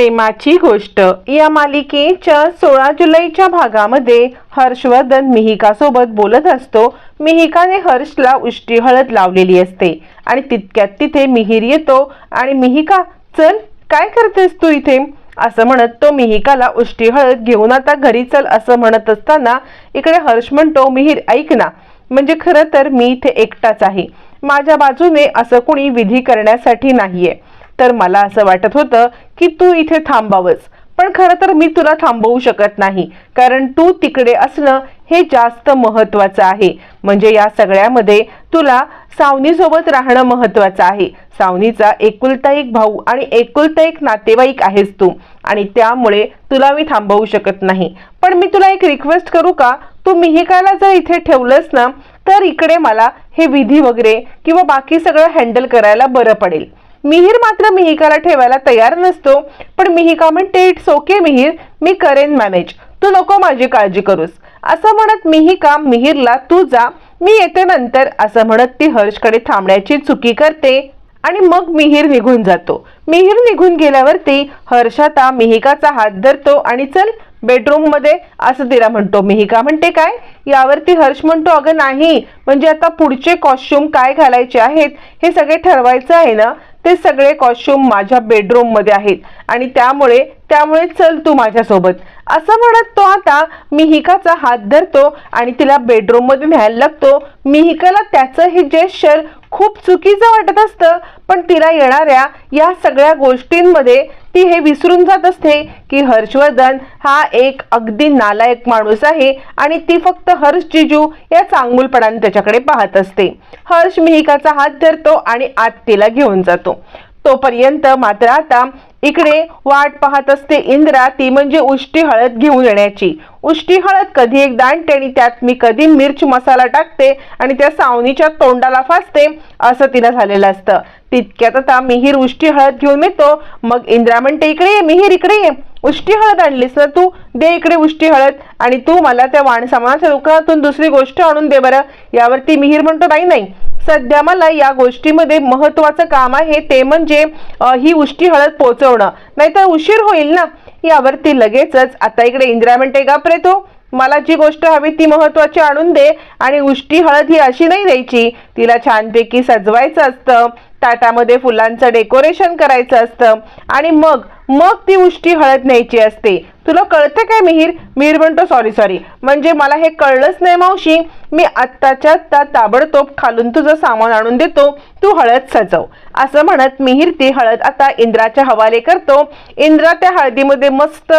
प्रेमाची गोष्ट. या मालिकेच्या सोळा जुलैच्या भागामध्ये हर्षवर्धन मिहिकासोबत बोलत असतो. मिहिकाने हर्षला उष्टी हळद लावलेली असते. आणि तितक्यात तिथे मिहीर येतो. आणि मिहिका चल काय करतेस तू इथे? असं म्हणत तो मिहिकाला उष्टी हळद घेऊन आता घरी चल असं म्हणत असताना इकडे हर्ष म्हणतो मिहीर ऐक ना. म्हणजे खरं तर मी इथे एकटाच आहे. माझ्या बाजूने असं कुणी विधी करण्यासाठी नाहीये. तर मला असं वाटत होतं की तू इथे थांबावंस. पण खरं तर मी तुला थांबवू शकत नाही. कारण तू तिकडे असणं हे जास्त महत्वाचं आहे. म्हणजे या सगळ्यामध्ये तुला सावनीसोबत राहणं महत्वाचं आहे. सावनीचा एकुलता एक भाऊ आणि एकुलता एक नातेवाईक आहेस तू. आणि त्यामुळे तुला मी थांबवू शकत नाही. पण मी तुला एक रिक्वेस्ट करू का? तू मिहिकाला जर इथे ठेवलंस ना तर इकडे मला हे विधी वगैरे किंवा बाकी सगळं हँडल करायला बरं पडेल. मिहीर मात्र मिहिकाला ठेवायला तयार नसतो पण मिहिका म्हणते इट्स ओके मिहीर मी करेन मॅनेज तू नको माझी काळजी करूस. असं म्हणत मिहिका मिहीरला तू जा मी येते नंतर असं म्हणत ती हर्षकडे थांबण्याची चुकी करते आणि मग मिहीर निघून जातो. मिहीर निघून गेल्यावरती हर्षाता मिहिकाचा हात धरतो आणि चल बेडरूममध्ये असं तिला म्हणतो. मिहिका म्हणते काय? यावरती हर्ष म्हणतो अगं नाही म्हणजे आता पुढचे कॉस्ट्युम काय घालायचे आहेत हे सगळे ठरवायचं आहे ना ते सगळे कॉस्ट्युम माझ्या बेडरूममध्ये आहेत. आणि त्यामुळे त्यामुळे चल तू माझ्यासोबत. असं म्हणत तो आता मिहिकाचा हात धरतो आणि तिला बेडरूममध्ये न्यायला लागतो. मिहिकाला त्याचं हे जेस्चर खूप चुकीचं वाटत असतं पण तिला येणाऱ्या या सगळ्या गोष्टींमध्ये ती हे विसरून जात असते की हर्षवर्धन हा एक अगदी नालायक माणूस आहे आणि ती फक्त हर्ष जिजू या चांगुलपणाने त्याच्याकडे पाहत असते. हर्ष मिहिकाचा हात धरतो आणि आत तिला घेऊन जातो. तोपर्यंत मात्र आता इकडे वाट पाहत असते इंद्रा. ती म्हणजे उष्टी हळद घेऊन येण्याची. उष्टी हळद कधी एक दांडते आणि त्यात मी कधी मिर्च मसाला टाकते आणि त्या सावनीच्या तोंडाला फासते असं तिला झालेलं असतं. तितक्यात आता मिहीर उष्टी हळद घेऊन येतो. मग इंद्रा म्हणते इकडे ये मिहीर इकडे ये. उष्टी हळद आणलीस ना तू? दे इकडे उष्टी हळद. आणि तू मला त्या वाणसामानाच्या दुकानातून दुसरी गोष्ट आणून दे बरं. यावरती मिहीर म्हणतो नाही नाही. सध्या मला या गोष्टीमध्ये महत्वाचं काम आहे. ते म्हणजे ही उष्टी हळद पोचवणं. नाहीतर उशीर होईल ना? यावरती लगेचच आता इकडे इंदिरा म्हणते गापरे तो. मला जी गोष्ट हवी ती महत्वाची आणून दे. आणि उष्टी हळद ही अशी नाही द्यायची. तिला छानपैकी सजवायचं असतं. ताटामध्ये फुलांचं डेकोरेशन करायचं असतं. आणि मग मग ती उष्टी हळद न्यायची असते. तुला कळतं काय मिहीर? मिहीर म्हणतो सॉरी सॉरी म्हणजे मला हे कळलंच नाही मावशी. मी आत्ताच्या आत्ता ताबडतोब खालून तुझं सामान आणून देतो. तू हळद सजव. असं म्हणत मिहीर ती हळद आता इंद्राच्या हवाले करतो. इंद्रा त्या हळदीमध्ये मस्त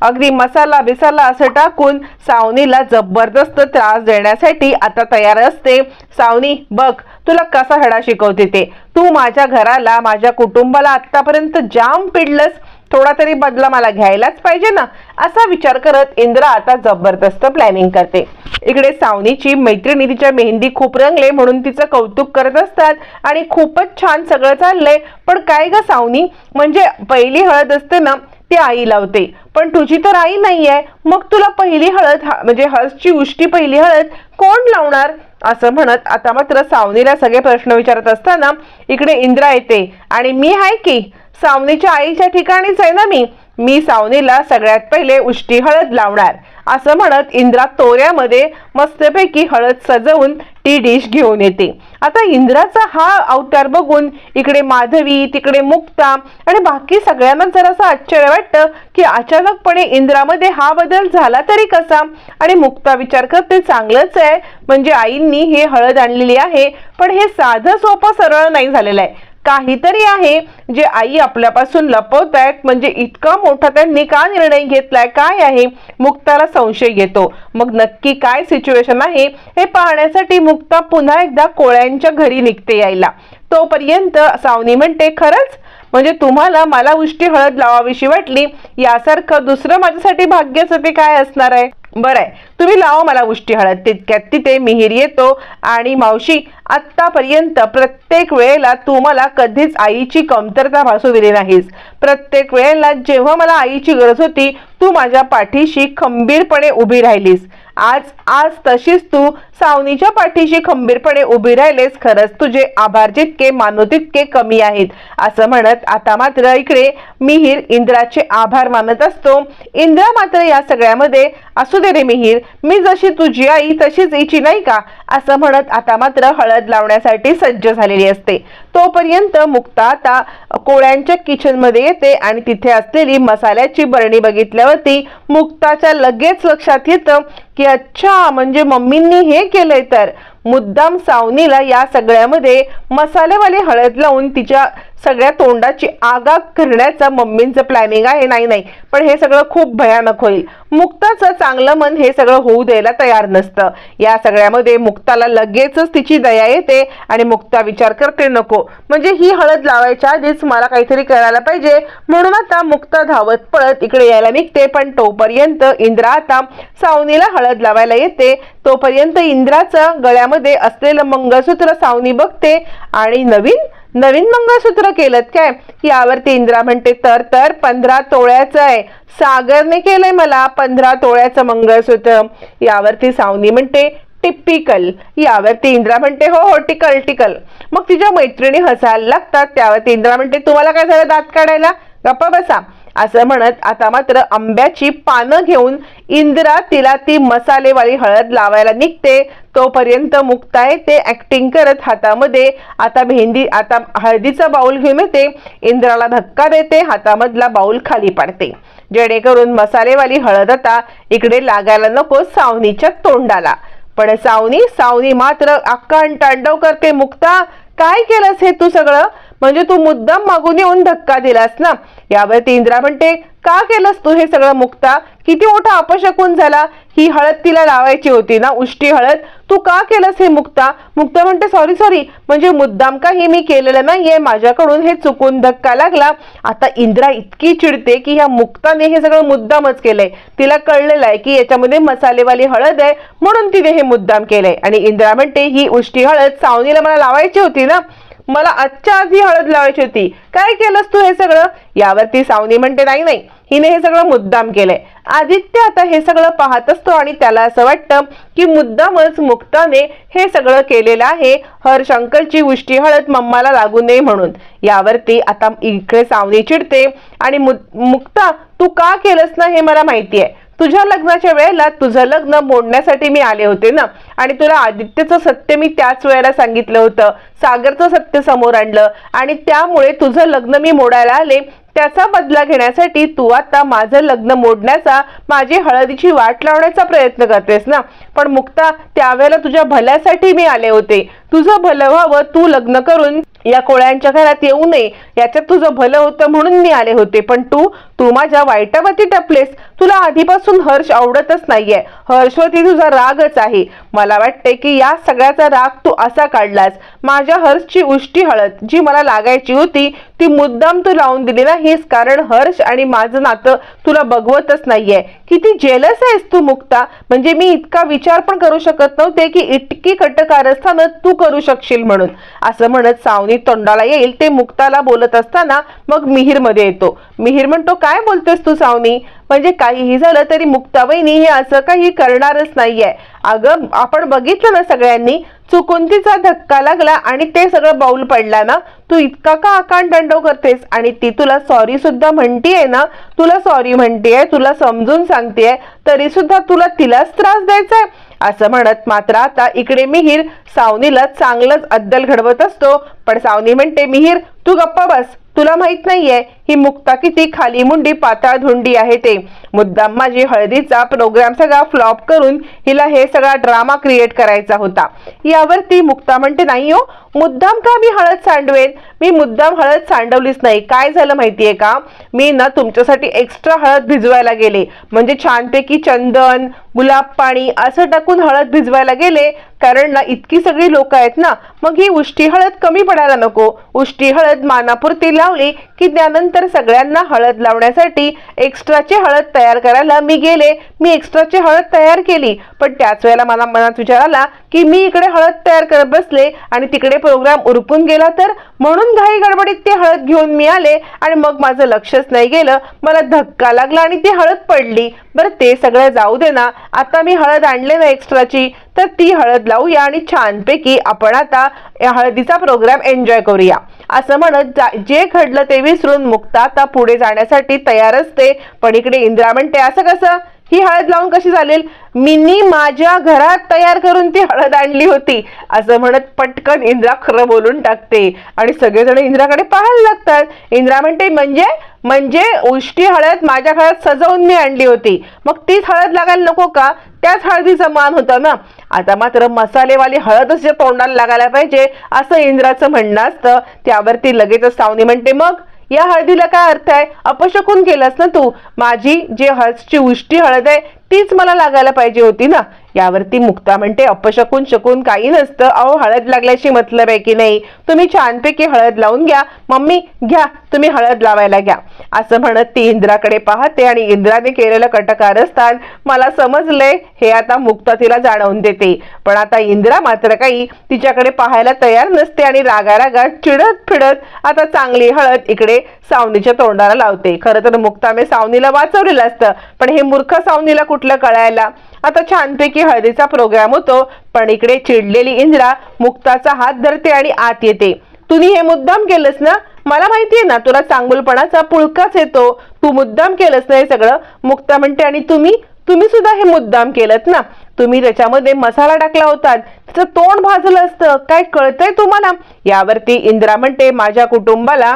अगदी मसाला बिसाला असं टाकून सावनीला जबरदस्त त्रास देण्यासाठी आता तयार असते. सावनी बघ तुला कसा हडा शिकवते ते? तू माझ्या घराला माझ्या कुटुंबाला आतापर्यंत जाम पिडलंस. थोडा तरी बदला मला घ्यायलाच पाहिजे ना? असा विचार करत इंद्रा आता जबरदस्त प्लॅनिंग करते. इकडे सावनीची मैत्रिणी तिच्या मेहंदी खूप रंगले म्हणून तिचं कौतुक करत असतात. आणि खूपच छान सगळं चाललंय. पण काय ग सावनी? म्हणजे पहिली हळद असते ना ती आई लावते. पण तुझी तर आई नाहीये. मग तुला पहिली हळद म्हणजे हळदची उष्टी पहिली हळद कोण लावणार? असं म्हणत आता मात्र सावनीला सगळे प्रश्न विचारत असताना इकडे इंद्रा येते. आणि मी आहे की? सावनीच्या आईच्या ठिकाणीच आहे ना मी? मी सावनीला सगळ्यात पहिले उष्टी हळद लावणार असं म्हणत इंद्रा तोऱ्यामध्ये मस्तपैकी हळद सजवून ती डिश घेऊन येते. आता इंद्राचा हा अवतार बघून इकडे माधवी तिकडे मुक्ता आणि बाकी सगळ्यांना जरासं आश्चर्य वाटतं की अचानकपणे इंद्रामध्ये हा बदल झाला तरी कसा? आणि मुक्ता विचार करते चांगलंच आहे. म्हणजे आईंनी हे हळद आणलेली आहे पण हे साधं सोपं सरळ नाही झालेलं आहे. काहीतरी आहे जे आई आपल्यापासून लपवत आहेत म्हणजे इतका मोठा त्यांनी का निर्णय घेतलाय? काय आहे? मुक्ताला संशय येतो. मग नक्की काय सिच्युएशन आहे? हे पाहण्यासाठी मुक्ता पुन्हा एकदा कोळ्यांच्या घरी निघते यायला. तोपर्यंत सावनी म्हणते खरंच? म्हणजे तुम्हाला मला उष्टी हळद लावावीशी वाटली? यासारखं दुसरं माझ्यासाठी भाग्याचं ते काय असणार आहे? बरं आहे. तुम्ही लावा मला उष्टी हळद तितक्यात. तिथे मिहीर येतो आणि मावशी आत्तापर्यंत प्रत्येक वेळेला तू मला कधीच आईची कमतरता भासू दिली नाहीस. प्रत्येक वेळेला जेव्हा मला आईची गरज होती तू माझ्या पाठीशी खंबीरपणे उभी राहिलीस. आज आज तशीच तू सावनीच्या पाठीशी खंबीरपणे उभी राहिलेस खरंच तुझे आभार जितके मानो तितके कमी आहेत. असं म्हणत आता मात्र इकडे मिहीर इंद्राचे आभार मानत असतो. इंद्रा मात्र या सगळ्यामध्ये असू दे रे मिहीर मी जशी तुझी आई तशीच इची नाही का? असं म्हणत आता मात्र हळद लावण्यासाठी सज्ज झालेली असते. तोपर्यंत मुक्ता आता कोळ्यांच्या किचनमध्ये येते आणि तिथे असलेली मसाल्याची बरणी बघितल्यावरती मुक्ताच्या लगेच लक्षात येतं की अच्छा म्हणजे मम्मींनी हे केलंय तर. मुद्दाम सावनीला या सगळ्यामध्ये मसालेवाली हळद लावून तिच्या सगळ्या तोंडाची आगाग करण्याचा मम्मींचं प्लॅनिंग आहे. नाही नाही. पण हे सगळं खूप भयानक होईल. मुक्ताचं चांगलं मन हे सगळं होऊ द्यायला तयार नसतं. या सगळ्यामध्ये मुक्ताला लगेचच तिची दया येते आणि मुक्ता विचार करते नको. म्हणजे ही हळद लावायच्या आधीच मला काहीतरी करायला पाहिजे. म्हणून आता मुक्ता धावत पळत इकडे यायला निघते पण तोपर्यंत इंद्रा आता सावनीला हळद लावायला येते. तोपर्यंत इंद्राचं गळ्यामध्ये असलेलं मंगळसूत्र सावनी बघते आणि नवीन नवीन मंगळसूत्र केलं काय? यावरती इंद्रा म्हणते तर तर पंधरा तोळ्याचं आहे. सागरने केलंय मला पंधरा तोळ्याचं मंगळसूत्र. यावरती सावनी म्हणते टिपिकल. यावरती इंद्रा म्हणते हो हो टिकल टिकल. मग तिच्या मैत्रिणी हसायला लागतात. त्यावरती इंद्रा म्हणते तुम्हाला काय झालं दात काढायला? गप्पा बसा. असं म्हणत आता मात्र आंब्याची पानं घेऊन इंद्रा तिला ती मसालेवाली हळद लावायला निघते. तोपर्यंत मुक्ताय ते ऍक्टिंग करत हातामध्ये आता भेंडी आता हळदीचा बाऊल घेऊन येते. इंद्राला धक्का देते हातामधला बाऊल खाली पाडते. जेणेकरून मसालेवाली हळद आता इकडे लागायला नको सावनीच्या तोंडाला. पण सावनी सावनी मात्र अक्का तांडव करते. मुक्ता काय केलंस हे तू सगळं? म्हणजे तू मुद्दाम मागून येऊन धक्का दिलास ना? यावरती इंद्रा म्हणते का केलंस तू हे सगळं मुक्ता? किती मोठा अपशकून झाला? ही हळद तिला लावायची होती ना उष्टी हळद? तू का केलंस हे मुक्ता? मुक्ता म्हणते सॉरी सॉरी म्हणजे मुद्दाम का हे मी केलेलं नाहीये माझ्याकडून हे चुकून धक्का लागला. आता इंद्रा इतकी चिडते की ह्या मुक्ताने हे सगळं मुद्दामच केलंय. तिला कळलेलं आहे की याच्यामध्ये मसालेवाली हळद आहे म्हणून तिने हे मुद्दाम केलंय. आणि इंद्रा म्हणते ही उष्टी हळद सावनीला मला लावायची होती ना? मला आजच्या आधी हळद लावायची होती. काय केलंस तू हे सगळं? यावरती सावनी म्हणते नाही नाही हिने हे सगळं मुद्दाम केलंय. आदित्य आता हे सगळं पाहत असतो आणि त्याला असं वाटतं की मुद्दामच मुक्ताने हे सगळं केलेलं आहे. हरशंकरची उष्टी हळद मम्माला लागू नये म्हणून. यावरती आता इकडे सावनी चिडते आणि मुद- मुक्ता तू का केलंस ना हे मला माहिती आहे तुझ्या लग्नाच्या वेळेला तुझं लग्न मोडण्यासाठी मी आले होते ना? आणि तुला आदित्यचं सत्य मी त्याच वेळेला सांगितलं होतं. सागरचं सत्य समोर आणलं. आणि त्यामुळे तुझं लग्न मी मोडायला आले. त्याचा बदला घेण्यासाठी तू आता माझं लग्न मोडण्याचा माझी हळदीची वाट लावण्याचा प्रयत्न करतेस ना? पण मुक्ता त्यावेळेला तुझ्या भल्यासाठी मी आले होते. तुझं भलं व्हावं तू लग्न करून या कोळ्यांच्या घरात येऊ नये. याच्यात तुझं भलं होतं म्हणून मी आले होते. पण तू तू माझ्या वाईटावरती टपलेस. तुला आधीपासून हर्ष आवडतच नाहीये. हर्षवरती तुझा रागच आहे. मला वाटते की या सगळ्याचा राग तू असा काढलास. माझ्या हर्षची उष्टी हळद जी मला लागायची होती ती मुद्दाम तू लावून दिली नाहीस. कारण हर्ष आणि माझं नातं तुला बघवतच नाहीये. किती जेलस आहेस तू मुक्ता. म्हणजे मी इतका विचार पण करू शकत नव्हते की इतकी कटकारस्थानं तू करू शकशील म्हणून. असं म्हणत सावनी तोंडाला येईल. ते मुक्ताला बोलत असताना मग मिहीरमध्ये येतो. मिहीर म्हणतो काय बोलतेस तू सावनी? म्हणजे काहीही झालं तरी मुक्ताबाईनी हे असं काही करणारच नाहीये. अगं आपण बघितलं ना सगळ्यांनी चुकून तिचा धक्का लागला आणि ते सगळं बाऊल पडला ना? तू इतका का आकांड दंडव करतेस? आणि ती तुला सॉरी सुद्धा म्हणतीये ना? तुला सॉरी म्हणतीये तुला समजून सांगतेय तरी सुद्धा तुला तिलाच त्रास द्यायचा आहे असं म्हणत मात्र आता इकडे मिहीर सावनीला चांगलंच अद्दल घडवत असतो. पण सावनी म्हणते मिहीर तू गप्पा बस. तुला माहीत नाहीये ही मुक्ता किती खाली मुंडी पाताळ धुंडी आहे ते. मुद्दाम माझी हळदीचा प्रोग्राम सगळा फ्लॉप करून हिला हे सगळा ड्रामा क्रिएट करायचा होता. यावर ती मुक्ता म्हणते नाही हो मुद्दाम का मी हळद सांडवेन? मी मुद्दाम हळद सांडवलीच नाही. काय झालं माहितीये का? मी ना तुमच्यासाठी एक्स्ट्रा हळद भिजवायला गेले. म्हणजे छानपैकी चंदन गुलाब पाणी असं टाकून हळद भिजवायला गेले. कारण ना इतकी सगळी लोक आहेत ना मग ही उष्टी हळद कमी पडायला नको. उष्टी हळद मानापुरती लावली की त्यानंतर तर सगळ्यांना हळद लावण्यासाठी एक्स्ट्राची हळद तयार करायला मी गेले. मी एक्स्ट्राची हळद तयार केली. पण त्याच वेळेला मला मनात विचार आला की मी इकडे हळद तयार करत बसले आणि तिकडे प्रोग्राम उरकून गेला तर म्हणून घाई गडबडीत ती हळद घेऊन मी आले आणि मग माझं लक्षच नाही गेलं. मला धक्का लागला आणि ती हळद पडली. बरं ते सगळं जाऊ दे ना. आता मी हळद आणले ना एक्स्ट्राची. तर ती हळद लावूया आणि छानपैकी आपण आता या हळदीचा प्रोग्राम एन्जॉय करूया. असं म्हणत जा- जे घडलं ते विसरून मुक्ता आता पुढे जाण्यासाठी तयार असते. पण इकडे इंदिरा म्हणते असं कसं? ही हळद लावून कशी चालेल मिनी माझ्या घरात तयार करून ती हळद आणली होती. असं म्हणत पटकन इंद्रा खरं बोलून टाकते. आणि सगळेजण इंद्राकडे पाहायला लागतात. इंद्रा म्हणते म्हणजे? म्हणजे उष्टी हळद माझ्या घरात सजवून मी आणली होती. मग तीच हळद लागायला नको का? त्याच हळदीचा मान होता ना? आता मात्र मसालेवाली हळदच जे तोंडाला लागायला पाहिजे असं इंद्राचं म्हणणं असतं. त्यावरती लगेचच सावनी म्हणते मग? या हळदीला काय अर्थ आहे? अपशकून केलंस ना तू? माझी जी हळदची उष्टी हळद आहे तीच मला लागायला पाहिजे होती ना? यावरती मुक्ता म्हणते अपशकून शकून काही नसतं. अहो हळद लागल्याशी मतलब आहे की नाही? तुम्ही छानपैकी हळद लावून घ्या. मम्मी घ्या. तुम्ही हळद लावायला घ्या. असं म्हणत ती इंद्राकडे पाहते आणि इंद्राने केलेलं कटकारस्थान मला समजलंय. हे आता मुक्ता तिला जाणवून देते. पण आता इंद्रा मात्र काही तिच्याकडे पाहायला तयार नसते आणि रागा रागात चिडत फिडत आता चांगली हळद इकडे सावनीच्या तोंडाला लावते. खरं तर मुक्ताने सावनीला वाचवलेलं असतं पण हे मूर्ख सावनीला कुठलं कळायला? आता छानपैकी हळदीचा प्रोग्राम होतो पण इकडे चिडलेली इंद्रा मुक्ताचा हात धरते आणि आत येते. तुम्ही हे मुद्दाम केलंस ना? मला माहितीये ना तुला चांगुलपणाचा पुळकाच येतो. तू मुद्दाम केलंस ना हे सगळं? मुक्ता म्हणते आणि तुम्ही? तुम्ही सुद्धा हे मुद्दाम केलं ना? तुम्ही त्याच्यामध्ये मसाला टाकला होता. त्याचं तोंड भाजलं असतं. काय कळतंय तुम्हाला? यावरती इंद्रा म्हणते माझ्या कुटुंबाला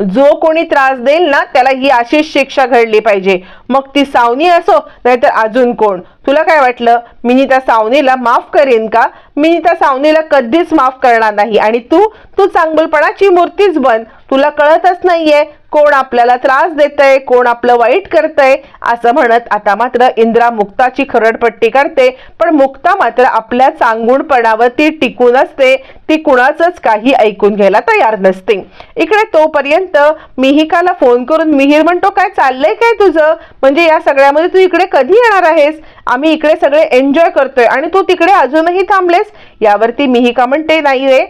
जो कोणी त्रास देईल ना त्याला ही अशीच शिक्षा घडली पाहिजे. मग ती सावनी असो नाहीतर अजून कोण? तुला काय वाटलं? मी त्या सावनीला माफ करेन का? मी त्या सावनीला कधीच माफ करणार नाही. आणि तू तू चांगलपणाची मूर्तीच बन. तुला कळतच नाहीये कोण आपल्याला त्रास देतय कोण आपलं वाईट करतय असं म्हणत आता मात्र इंद्रा मुक्ताची खरडपट्टी करते. पण मुक्ता मात्र आपल्या चांगुणपणावर ती टिकून असते. ती कुणाचंच काही ऐकून घ्यायला तयार नसते. इकडे तोपर्यंत मिहिकाला फोन करून मिहीर म्हणतो काय चाललंय काय तुझं? म्हणजे या सगळ्यामध्ये तू इकडे कधी येणार आहेस? आम्ही इकडे सगळे एन्जॉय करतोय आणि तू तिकडे अजूनही थांबलेस? यावरती मिहिका म्हणते नाही रे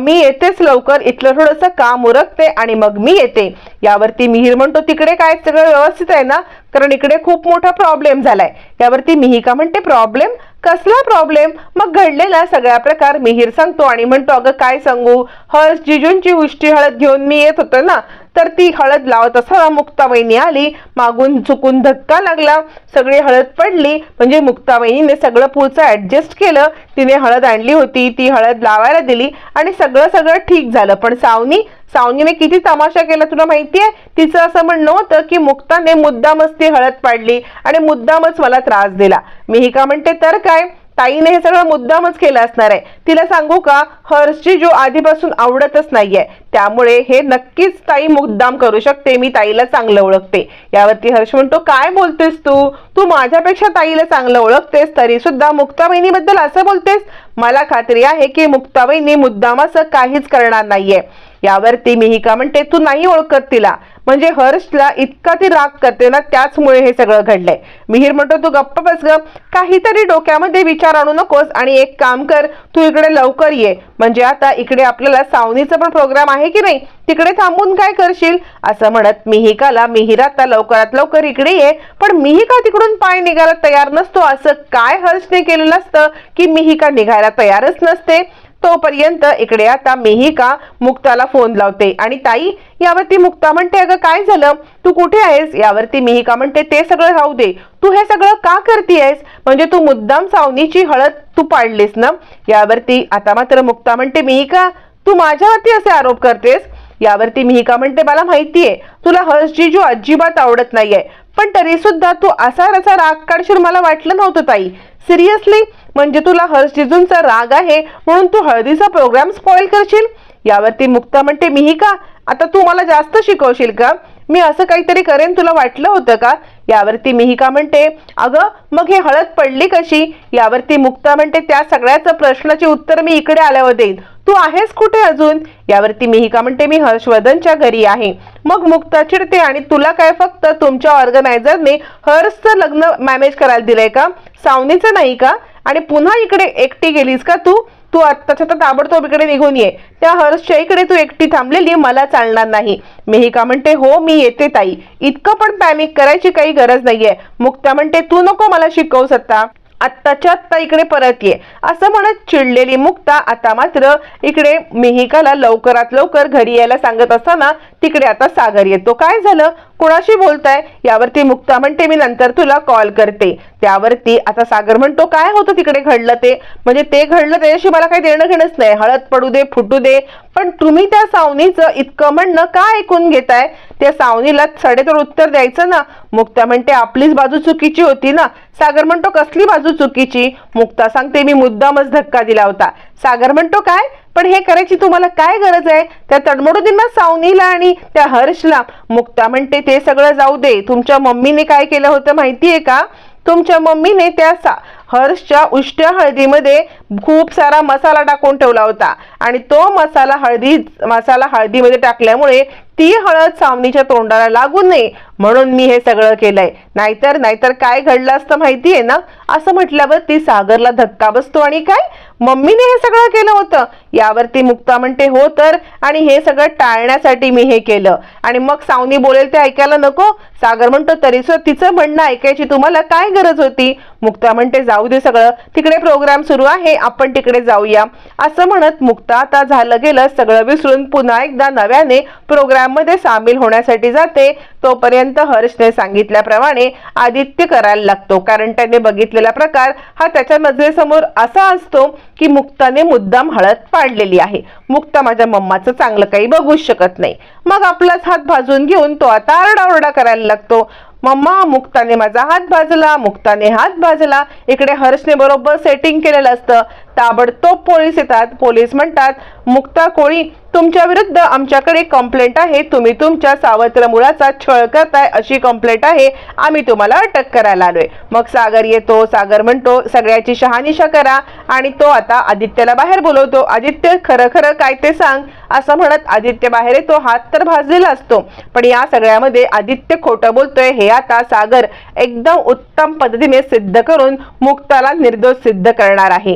मी येतेच लवकर. इथलं थोडंसं काम उरकते आणि मग मी येते. यावरती मिहीर म्हणतो तिकडे काय सगळं व्यवस्थित आहे ना? कारण इकडे खूप मोठा प्रॉब्लेम झालाय. यावरती मिहिका म्हणते प्रॉब्लेम कसला प्रॉब्लेम मग घडलेला सगळा प्रकार मिहीर सांगतो आणि म्हणतो अगं काय सांगू? हळद जिजूंची उष्टी हळद घेऊन मी येत होतो ना तर ती हळद लावत असताना मुक्ताबाईनी आली. मागून चुकून धक्का लागला. सगळी हळद पडली. म्हणजे मुक्ताबाईने सगळं पुढचं ऍडजस्ट केलं. तिने हळद आणली होती. ती हळद लावायला दिली आणि सगळं सगळं ठीक झालं. पण सावनी सावनीने किती तमाशा केला तुला माहिती आहे तिचं असं म्हणणं होतं की मुक्ताने मुद्दामच ती हळद पाडली आणि मुद्दामच मला त्रास दिला. मी ही का म्हणते तर काय? ताईने हे सगळं मुद्दामच केलं असणार आहे. तिला सांगू का हर्षची जो आधीपासून आवडतच नाहीये त्यामुळे हे नक्कीच ताई मुद्दाम करू शकते मी ताईला चांगलं ओळखते. यावरती हर्ष म्हणतो काय बोलतेस तू? तू माझ्यापेक्षा ताईला चांगलं ओळखतेस तरी सुद्धा मुक्ताबहिणीबद्दल असं बोलतेस? मला खात्री आहे की मुक्ताबाईंनी मुद्दाम असं काहीच करणार नाहीये. यावरती मिहिका म्हणते तू नाही ओळखत तिला. म्हणजे हर्षला इतका ती राग करते ना त्याचमुळे हे सगळं घडलंय. मिहीर म्हणतो तू गप्प बस ग. काहीतरी डोक्यामध्ये विचार आणू नकोस आणि एक काम कर तू इकडे लवकर ये. म्हणजे आता इकडे आपल्याला सावनीचा पण प्रोग्राम आहे की नाही तिकडे थांबून काय करशील? असं म्हणत मिहिकाला मिहिर आता लवकरात लवकर इकडे ये पण मिहिका तिकडून पाय निघायला तयार नसतो. असं काय हर्षने केलेलं असतं की मिहिका निघायला तयारच नसते? तोपर्यंत इकडे आता मिहिका मुक्ताला फोन लावते. आणि ताई यावरती मुक्ता म्हणते अगं काय झालं? तू कुठे आहेस? यावरती मिहिका म्हणते ते सगळं राहू दे. तू हे सगळं का करतेयस? म्हणजे तू मुद्दाम सावनीची हळद तू पाडलीस ना? यावरती आता मात्र मुक्ता म्हणते मिहिका तू माझ्यावरती असे आरोप करतेस? यावरती मिहिका म्हणते मला माहितीये तुला हर्षजीजू अजिबात आवडत नाहीये. पण तरी सुद्धा तू असा रसा राग काढशील मला वाटलं नव्हतं ताई. सिरियसली? म्हणजे तुला हर्षजीजूंचा राग आहे म्हणून तू हळदीचा प्रोग्राम स्पॉइल करशील? यावरती मुक्ता म्हणते मिहिका आता तू मला जास्त शिकवशील का? मी असं काहीतरी करेन तुला वाटलं होतं का? यावरती मिहिका म्हणते अगं मग हे हळद पडली कशी? यावरती मुक्ता म्हणते त्या सगळ्याच प्रश्नाचे उत्तर मी इकडे आल्यावर देईन. तू आहेस कुठे अजून? यावरती मिहिका म्हणते मी हर्षवर्धनच्या घरी आहे. मग मुक्ता चिडते आणि तुला काय फक्त तुमच्या ऑर्गनायझरने हर्षचं लग्न मॅनेज करायला दिलंय का? सावनीचं नाही का? आणि पुन्हा इकडे एकटी गेलीस का तू? तू आत्ताच्या तर ताबडतोब इकडे निघून ये. त्या हर्षच्या इकडे तू एकटी थांबलेली मला चालणार नाही. मेहिका म्हणते हो मी येते ताई. इतकं पण पॅनिक करायची काही गरज नाहीये. मुक्ता म्हणते तू नको मला शिकवू सत्ता. आत्ताच्या आत्ता इकडे परत ये. असं म्हणत चिडलेली मुक्ता आता मात्र इकडे मिहिकाला लवकरात लवकर घरी यायला सांगत असताना तिकडे आता सागर येतो. काय झालं? कुणाशी बोलताय? यावरती मुक्ता म्हणते मी नंतर तुला कॉल करते. त्यावरती आता सागर म्हणतो काय होतं तिकडे घडलं ते? म्हणजे ते घडलं त्याच्याशी मला काही देणं घेणंच नाही. हळद पडू दे फुटू दे. पण तुम्ही त्या सावनीचं इतकं म्हणणं का ऐकून घेताय? त्या सावनीला सडेतोड उत्तर द्यायचं ना? मुक्ता म्हणते आपलीच बाजू चुकीची होती ना? सागर म्हणतो कसली बाजू चुकीची? मुक्ता सांगते मी मुद्दामच धक्का दिला होता. सागर म्हणतो काय? पण हे करायची तुम्हाला काय गरज आहे? त्या तडमडोदींना सावनीला आणि त्या हर्षला. मुक्ता म्हणते ते सगळं जाऊ दे. तुमच्या मम्मीने काय केलं होतं माहितीये का? तुमच्या मम्मीने त्या सा हर्षच्या उष्ट्या हळदीमध्ये खूप सारा मसाला टाकून ठेवला होता. आणि तो मसाला हळदी मसाला हळदीमध्ये टाकल्यामुळे ती हळद सावनीच्या तोंडाला लागू नये म्हणून मी हे सगळं केलंय. नाहीतर नाहीतर काय घडलं असतं माहिती आहे ना? असं म्हटल्यावर ती सागरला धक्का बसतो आणि काय? मम्मीने हे सगळं केलं होतं. यावरती मुक्ता म्हणते हो तर. आणि हे सगळं टाळण्यासाठी मी हे केलं. आणि मग सावनी बोलेल ते ऐकायला नको. सागर म्हणतो तरी सुद्धा तिचं म्हणणं ऐकायची तुम्हाला काय गरज होती? मुक्ता म्हणते जाऊ दे सगळं. तिकडे प्रोग्राम सुरू आहे. आपण तिकडे जाऊया. असं म्हणत मुक्ता आता झालं गेलं सगळं विसरून पुन्हा एकदा नव्याने प्रोग्राममध्ये सामील होण्यासाठी जाते. तोपर्यंत हर्षने सांगितल्याप्रमाणे आदित्य करायला लागतो. कारण त्याने बघितलेला प्रकार हा त्याच्या नजरेसमोर असा असतो की मुक्ताने मुद्दाम हळद पाडलेली आहे. मुक्ता माझ्या मम्माचं चांगलं काही बघूच शकत नाही. मग आपलाच हात भाजून घेऊन तो आता आरडाओरडा करायला लागतो. मम्मा मुक्ताने माझा हात भाजला मुक्ताने हात भाजला इकडे हर्षने बरोबर सेटिंग केलेलं असतं. ताबडतोब पोलीस येतात. पोलीस म्हणतात मुक्ता कोळी तुमच्या विरुद्ध आमच्याकडे कंप्लेंट आहे. तुम्ही तुमच्या सावत्र मुलाचा छळ करताय अशी कंप्लेंट आहे. आम्ही तुम्हाला अटक करायला आलोय. मग सागर येतो. सागर म्हणतो सगळ्याची शहानिशा करा. आणि तो आता आदित्यला बाहेर बोलवतो. आदित्य खरं खरं काय ते सांग. असं म्हणत आदित्य बाहेर येतो. हात तर भाजलेला असतो. पण या सगळ्यामध्ये आदित्य खोटं बोलतोय. हे आता सागर एकदम उत्तम पद्धतीने सिद्ध करून मुक्ताला निर्दोष सिद्ध करणार आहे.